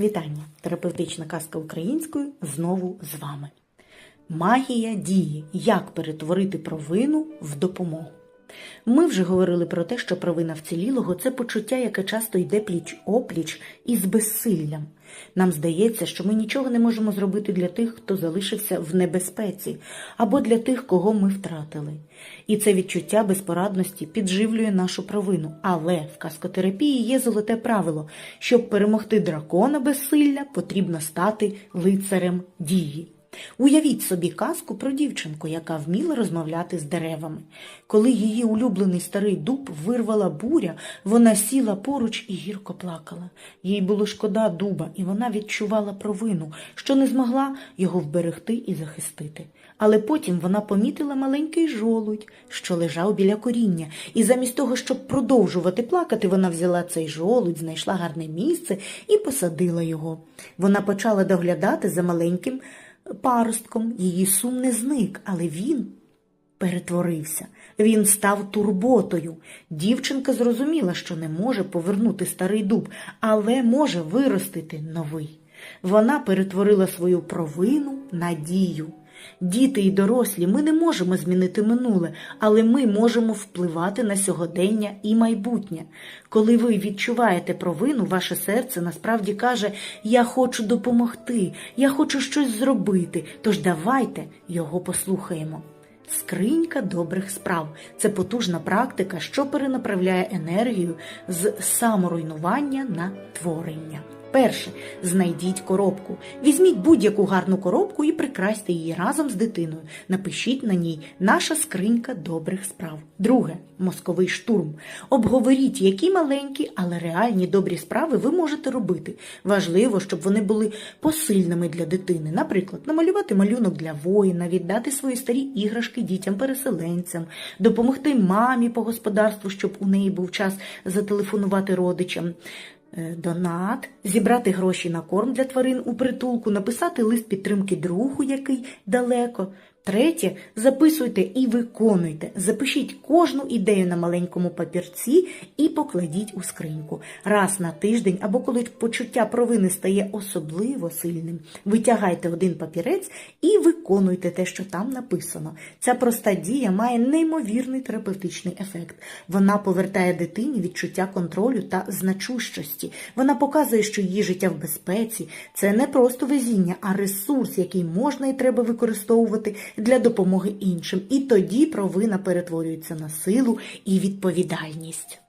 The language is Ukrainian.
Вітання! Терапевтична казка українською знову з вами. Магія дії. Як перетворити провину в допомогу. Ми вже говорили про те, що провина вцілілого це почуття, яке часто йде пліч опліч із безсиллям. Нам здається, що ми нічого не можемо зробити для тих, хто залишився в небезпеці, або для тих, кого ми втратили. І це відчуття безпорадності підживлює нашу провину. Але в каскотерапії є золоте правило: щоб перемогти дракона безсилля, потрібно стати лицарем дії. Уявіть собі казку про дівчинку, яка вміла розмовляти з деревами. Коли її улюблений старий дуб вирвала буря, вона сіла поруч і гірко плакала. Їй було шкода дуба, і вона відчувала провину, що не змогла його вберегти і захистити. Але потім вона помітила маленький жолудь, що лежав біля коріння, і замість того, щоб продовжувати плакати, вона взяла цей жолудь, знайшла гарне місце і посадила його. Вона почала доглядати за маленьким паростком. Її сум не зник, але він перетворився. Він став турботою. Дівчинка зрозуміла, що не може повернути старий дуб, але може виростити новий. Вона перетворила свою провину на дію. Діти і дорослі, ми не можемо змінити минуле, але ми можемо впливати на сьогодення і майбутнє. Коли ви відчуваєте провину, ваше серце насправді каже: Я хочу допомогти, я хочу щось зробити. Тож давайте його послухаємо. Скринька добрих справ це потужна практика, що перенаправляє енергію з саморуйнування на творення. Перше, знайдіть коробку. Візьміть будь-яку гарну коробку і прикрасьте її разом з дитиною. Напишіть на ній наша скринька добрих справ. Друге мозковий штурм. Обговоріть, які маленькі, але реальні добрі справи ви можете робити. Важливо, щоб вони були посильними для дитини. Наприклад, намалювати малюнок для воїна, віддати свої старі іграшки дітям-переселенцям, допомогти мамі по господарству, щоб у неї був час зателефонувати родичам. Е, Донат, зібрати гроші на корм для тварин у притулку, написати лист підтримки другу, який далеко. Третє, записуйте і виконуйте. Запишіть кожну ідею на маленькому папірці і покладіть у скриньку. Раз на тиждень або коли почуття провини стає особливо сильним, витягайте один папірець і виконуйте те, що там написано. Ця проста дія має неймовірний терапевтичний ефект. Вона повертає дитині відчуття контролю та значущості. Вона показує, що її життя в безпеці це не просто везіння, а ресурс, який можна і треба використовувати для допомоги іншим. І тоді провина перетворюється на силу і відповідальність.